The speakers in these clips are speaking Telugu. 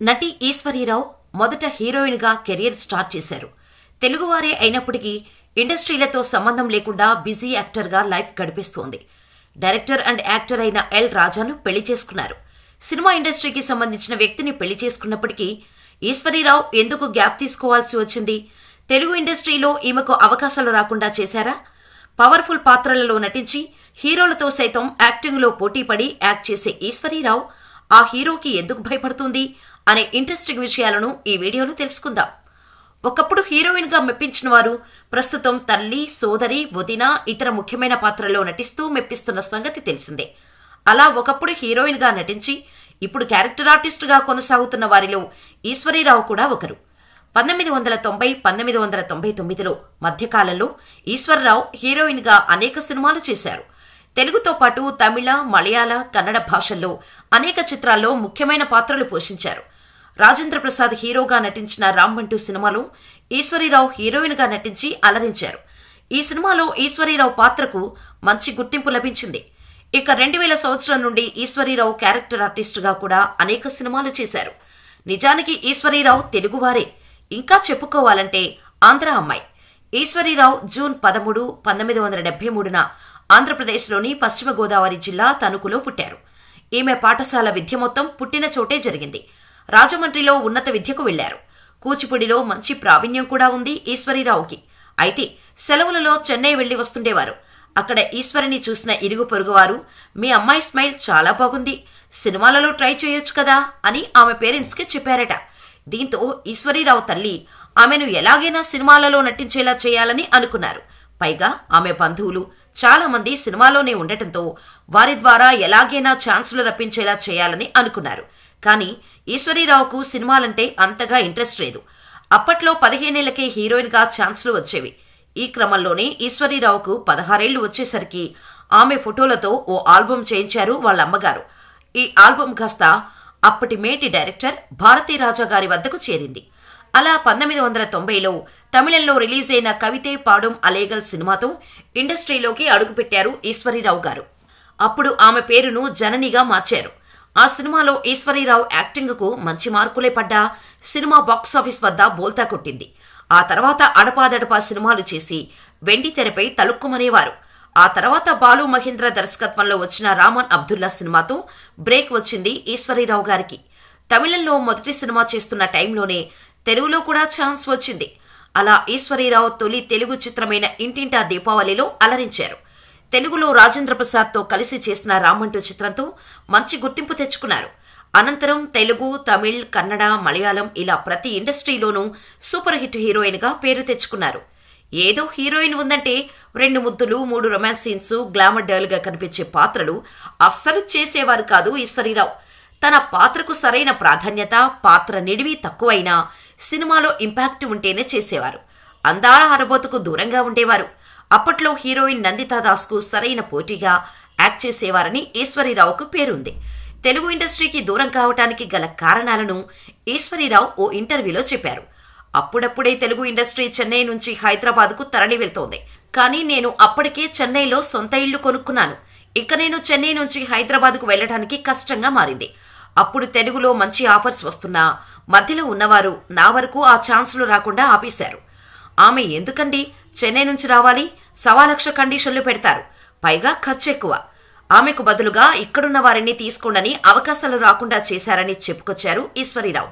నటి ఈశ్వరీరావు మొదట హీరోయిన్గా కెరియర్ స్టార్ట్ చేశారు. తెలుగువారే అయినప్పటికీ ఇండస్ట్రీలతో సంబంధం లేకుండా బిజీ యాక్టర్గా లైఫ్ గడిపిస్తోంది. డైరెక్టర్ అండ్ యాక్టర్ అయిన ఎల్ రాజాను పెళ్ళి చేసుకున్నారు. సినిమా ఇండస్ట్రీకి సంబంధించిన వ్యక్తిని పెళ్ళి చేసుకున్నప్పటికీ ఈశ్వరీరావు ఎందుకు గ్యాప్ తీసుకోవాల్సి వచ్చింది? తెలుగు ఇండస్ట్రీలో ఈమెకు అవకాశాలు రాకుండా చేశారా? పవర్ఫుల్ పాత్రలలో నటించి హీరోలతో సైతం యాక్టింగ్లో పోటీపడి యాక్ట్ చేసే ఈశ్వరీరావు ఆ హీరోకి ఎందుకు భయపడుతుంది అనే ఇంట్రెస్టింగ్ విషయాలను ఈ వీడియోలో తెలుసుకుందాం. ఒకప్పుడు హీరోయిన్గా మెప్పించిన వారు ప్రస్తుతం తల్లి సోదరి వదిన ఇతర ముఖ్యమైన పాత్రల్లో నటిస్తూ మెప్పిస్తున్న సంగతి తెలిసిందే. అలా ఒకప్పుడు హీరోయిన్గా నటించి ఇప్పుడు క్యారెక్టర్ ఆర్టిస్టుగా కొనసాగుతున్న వారిలో ఈశ్వరీరావు కూడా ఒకరు. పంతొమ్మిది వందల తొంభై పంతొమ్మిది వందల తొంభై తొమ్మిదిలో మధ్యకాలంలో ఈశ్వరరావు హీరోయిన్గా అనేక సినిమాలు చేశారు. తెలుగుతో పాటు తమిళ మలయాళ కన్నడ భాషల్లో అనేక చిత్రాల్లో ముఖ్యమైన పాత్రలు పోషించారు. రాజేంద్ర ప్రసాద్ హీరోగా నటించిన రామ్మంటూ సినిమాలో ఈశ్వరీరావు హీరోయిన్గా నటించి అలరించారు. ఈ సినిమాలో ఈశ్వరీరావు పాత్రకు మంచి గుర్తింపు లభించింది. ఇక రెండు వేల సంవత్సరం నుండి ఈశ్వరీరావు క్యారెక్టర్ ఆర్టిస్టుగా కూడా అనేక సినిమాలు చేశారు. నిజానికి ఈశ్వరీరావు తెలుగువారే. ఇంకా చెప్పుకోవాలంటే ఆంధ్ర అమ్మాయి. ఈశ్వరీరావు జూన్ పదమూడు పంతొమ్మిది వందల డెబ్బై మూడున ఆంధ్రప్రదేశ్లోని పశ్చిమ గోదావరి జిల్లా తణుకులో పుట్టారు. ఈమె పాఠశాల విద్య మొత్తం పుట్టిన చోటే జరిగింది. రాజమండ్రిలో ఉన్నత విద్యకు వెళ్ళారు కూచిపూడిలో మంచి ప్రావీణ్యం కూడా ఉంది ఈశ్వరీరావుకి. అయితే సెలవులలో చెన్నై వెళ్ళి వస్తుండేవారు. అక్కడ ఈశ్వరిని చూసిన ఇరుగు పొరుగువారు మీ అమ్మాయి స్మైల్ చాలా బాగుంది. సినిమాలలో ట్రై చేయొచ్చు కదా అని ఆమె పేరెంట్స్కి చెప్పారట. దీంతో ఈశ్వరీరావు తల్లి ఆమెను ఎలాగైనా సినిమాలలో నటించేలా చేయాలని అనుకున్నారు. పైగా ఆమె బంధువులు చాలా మంది సినిమాలోనే ఉండటంతో వారి ద్వారా ఎలాగైనా ఛాన్సులు రప్పించేలా చేయాలని అనుకున్నారు. కానీ ఈశ్వరీరావుకు సినిమాలంటే అంతగా ఇంట్రెస్ట్ లేదు. అప్పట్లో పదిహేనేళ్ళకే హీరోయిన్గా ఛాన్సులు వచ్చేవి. ఈ క్రమంలోనే ఈశ్వరీరావుకు పదహారేళ్ళు వచ్చేసరికి ఆమె ఫోటోలతో ఓ ఆల్బం చేయించారు వాళ్ళ అమ్మగారు ఈ ఆల్బం కాస్త అప్పటి మేటి డైరెక్టర్ భారతీ రాజా గారి వద్దకు చేరింది. అలా పంతొమ్మిది వందల తొంభైలో తమిళంలో రిలీజ్ అయిన కవితే పాడం అలేగల్ సినిమాతో ఇండస్ట్రీలోకి అడుగుపెట్టారు ఈశ్వరీరావు గారు. అప్పుడు ఆమె పేరును జననిగా మార్చారు. ఆ సినిమాలో ఈశ్వరీరావు యాక్టింగ్కు మంచి మార్కులే పడ్డా సినిమా బాక్సాఫీస్ వద్ద బోల్తా కొట్టింది. ఆ తర్వాత అడపాదడపా సినిమాలు చేసి వెండి తెరపై తలుక్కుమనేవారు. ఆ తర్వాత బాలు మహేంద్ర దర్శకత్వంలో వచ్చిన రామన్ అబ్దుల్లా సినిమాతో బ్రేక్ వచ్చింది ఈశ్వరీరావు గారికి. తమిళంలో మొదటి సినిమా చేస్తున్న టైంలోనే తెలుగులో కూడా ఛాన్స్ వచ్చింది. అలా ఈశ్వరీరావు తొలి తెలుగు చిత్రమైన ఇంటింటా దీపావళిలో అలరించారు. తెలుగులో రాజేంద్ర ప్రసాద్తో కలిసి చేసిన రామంటూ చిత్రంతో మంచి గుర్తింపు తెచ్చుకున్నారు. అనంతరం తెలుగు తమిళ్ కన్నడ మలయాళం ఇలా ప్రతి ఇండస్ట్రీలోనూ సూపర్ హిట్ హీరోయిన్గా పేరు తెచ్చుకున్నారు. ఏదో హీరోయిన్ ఉందంటే రెండు ముద్దులు మూడు రొమాన్స్ సీన్స్ గ్లామర్ డర్ల్గా కనిపించే పాత్రలు అస్సలు చేసేవారు కాదు ఈశ్వరీరావు. తన పాత్రకు సరైన ప్రాధాన్యత పాత్ర నిడివి తక్కువైనా సినిమాలో ఇంపాక్ట్ ఉంటేనే చేసేవారు. అందాల హరబోతుకు దూరంగా ఉండేవారు. అప్పట్లో హీరోయిన్ నందితా దాస్కు సరైన పోటీగా యాక్ట్ చేసేవారని ఈశ్వరీరావుకు పేరుంది. తెలుగు ఇండస్ట్రీకి దూరం కావటానికి గల కారణాలను ఈశ్వరీరావు ఓ ఇంటర్వ్యూలో చెప్పారు. అప్పుడప్పుడే తెలుగు ఇండస్ట్రీ చెన్నై నుంచి హైదరాబాద్కు తరలి వెళ్తోంది. కానీ నేను అప్పటికే చెన్నైలో సొంత ఇల్లు కొనుక్కున్నాను. ఇక నేను చెన్నై నుంచి హైదరాబాద్కు వెళ్ళడానికి కష్టంగా మారింది. అప్పుడు తెలుగులో మంచి ఆఫర్స్ వస్తున్నా మధ్యలో ఉన్నవారు నా వరకు ఆ ఛాన్సులు రాకుండా ఆపేశారు. ఆమె ఎందుకండి చెన్నై నుంచి రావాలి? సవా లక్ష కండిషన్లు పెడతారు. పైగా ఖర్చు ఎక్కువ ఆమెకు బదులుగా ఇక్కడున్న వారిని తీసుకోండని అవకాశాలు రాకుండా చేశారని చెప్పుకొచ్చారు ఈశ్వరీరావు.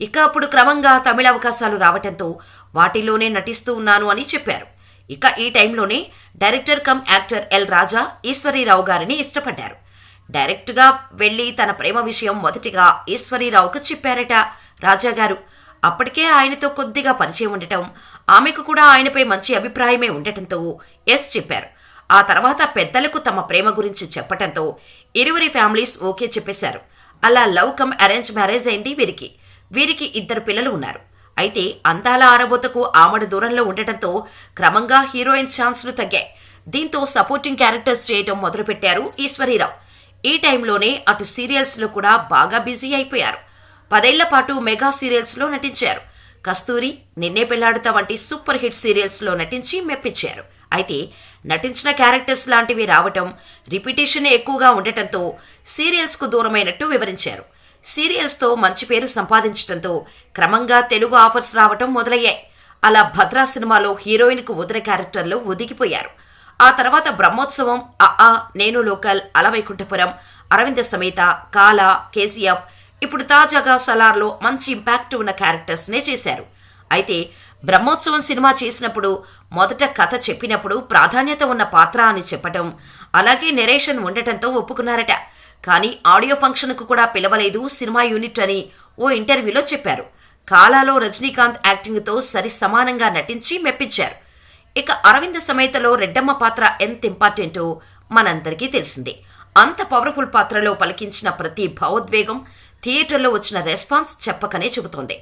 ఇక అప్పుడు క్రమంగా తమిళ అవకాశాలు రావటంతో వాటిలోనే నటిస్తూ ఉన్నాను అని చెప్పారు. ఇక ఈ టైంలోనే director cum actor L Raja Eswari Rao గారిని ఇష్టపడ్డారు. డైరెక్ట్గా వెళ్ళి తన ప్రేమ విషయం మొదటిగా ఈశ్వరీరావుకు చెప్పారట రాజాగారు. అప్పటికే ఆయనతో కొద్దిగా పరిచయం ఉండటం ఆమెకు కూడా ఆయనపై మంచి అభిప్రాయమే ఉండటంతో ఎస్ చెప్పారు. ఆ తర్వాత పెద్దలకు తమ ప్రేమ గురించి చెప్పటంతో ఇరువురి ఫ్యామిలీస్ ఓకే చెప్పేశారు. అలా లవ్ కమ్ అరేంజ్ మ్యారేజ్ అయింది వీరికి. వీరికి ఇద్దరు పిల్లలు ఉన్నారు. అయితే అందాల ఆరబోతకు ఆమడ దూరంలో ఉండటంతో క్రమంగా హీరోయిన్ ఛాన్స్లు తగ్గాయి. దీంతో సపోర్టింగ్ క్యారెక్టర్స్ చేయటం మొదలుపెట్టారు ఈశ్వరీరావు. ఈ టైంలోనే అటు సీరియల్స్లో కూడా బాగా బిజీ అయిపోయారు. పదేళ్ళ పాటు మెగా సీరియల్స్లో నటించారు. కస్తూరి నిన్నే పెళ్ళాడుతా వంటి సూపర్ హిట్ సీరియల్స్లో నటించి మెప్పించారు. అయితే నటించిన క్యారెక్టర్స్ లాంటివి రావటం రిపిటేషన్ ఎక్కువగా ఉండటంతో సీరియల్స్కు దూరమైనట్టు వివరించారు. సీరియల్స్తో మంచి పేరు సంపాదించడంతో క్రమంగా తెలుగు ఆఫర్స్ రావటం మొదలయ్యాయి. అలా భద్రా సినిమాలో హీరోయిన్కు వదిన క్యారెక్టర్లో ఒదిగిపోయారు. ఆ తర్వాత బ్రహ్మోత్సవం అఆ నేను లోకల్ అలవైకుంఠపురం అరవింద సమేత కాల కేసీఎఫ్ ఇప్పుడు తాజాగా సలార్లో మంచి ఇంపాక్ట్ ఉన్న క్యారెక్టర్స్నే చేశారు. అయితే బ్రహ్మోత్సవం సినిమా చేసినప్పుడు మొదట కథ చెప్పినప్పుడు ప్రాధాన్యత ఉన్న పాత్ర అని చెప్పటం అలాగే నెరేషన్ ఉండటంతో ఒప్పుకున్నారట. కానీ ఆడియో ఫంక్షన్కు కూడా పిలవలేదు సినిమా యూనిట్ అని ఓ ఇంటర్వ్యూలో చెప్పారు. కాలాలో రజనీకాంత్ యాక్టింగ్తో సరి సమానంగా నటించి మెప్పించారు. ఇక అరవింద సమేతలో రెడ్డమ్మ పాత్ర ఎంత ఇంపార్టెంటో మనందరికీ తెలిసిందే. అంత పవర్ఫుల్ పాత్రలో పలికించిన ప్రతి భావోద్వేగం థియేటర్లో వచ్చిన రెస్పాన్స్ చెప్పకనే చెబుతోంది.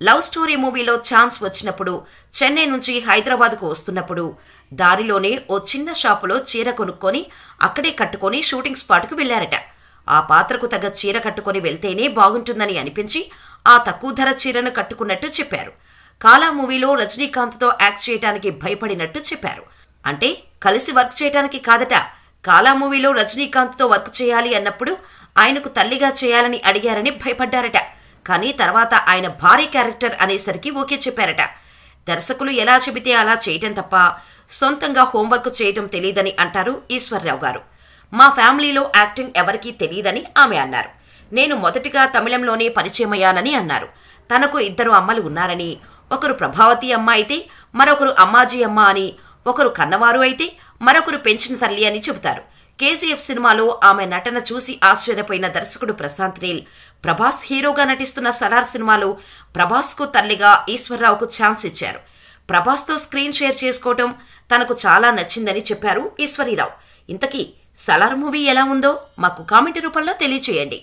లవ్ స్టోరీ మూవీలో ఛాన్స్ వచ్చినప్పుడు చెన్నై నుంచి హైదరాబాద్కు వస్తున్నప్పుడు దారిలోనే ఓ చిన్న షాపులో చీర కొనుక్కొని అక్కడే కట్టుకొని షూటింగ్ స్పాట్కు వెళ్ళారట ఆ పాత్రకు తగ్గ చీర కట్టుకొని వెళ్తేనే బాగుంటుందని అనిపించి ఆ తక్కువ ధర చీరను కట్టుకున్నట్టు చెప్పారు. కాలా మూవీలో రజనీకాంత్తో యాక్ట్ చేయడానికి భయపడినట్టు చెప్పారు. అంటే కలిసి వర్క్ చేయడానికి కాదట. కాలా మూవీలో రజనీకాంత్తో వర్క్ చేయాలి అన్నప్పుడు ఆయనకు తల్లిగా చేయాలని అడిగారని భయపడ్డారట. కానీ తర్వాత ఆయన భారీ క్యారెక్టర్ అనేసరికి ఓకే చెప్పారట. దర్శకులు ఎలా చెబితే అలా చేయటం తప్ప సొంతంగా హోంవర్క్ చేయటం తెలియదని అంటారు ఈశ్వర్రావు గారు. మా ఫ్యామిలీలో యాక్టింగ్ ఎవరికీ తెలియదని ఆమె అన్నారు. నేను మొదటిగా తమిళంలోనే పరిచయమయ్యానని అన్నారు. తనకు ఇద్దరు అమ్మలు ఉన్నారని ఒకరు ప్రభావతి అమ్మ అయితే మరొకరు అమ్మాజీ అమ్మ అని ఒకరు కన్నవారు అయితే మరొకరు పెంచిన తల్లి అని చెబుతారు. కేసీఎఫ్ సినిమాలో ఆమె నటన చూసి ఆశ్చర్యపోయిన దర్శకుడు ప్రశాంత్ నీల్ ప్రభాస్ హీరోగా నటిస్తున్న సలార్ సినిమాలో ప్రభాస్కు తల్లిగా ఈశ్వరరావుకు ఛాన్స్ ఇచ్చారు. ప్రభాస్తో స్క్రీన్ షేర్ చేసుకోవటం తనకు చాలా నచ్చిందని చెప్పారు ఈశ్వరీరావు. ఇంతకీ సలార్ మూవీ ఎలా ఉందో మాకు కామెంట్ రూపంలో తెలియచేయండి.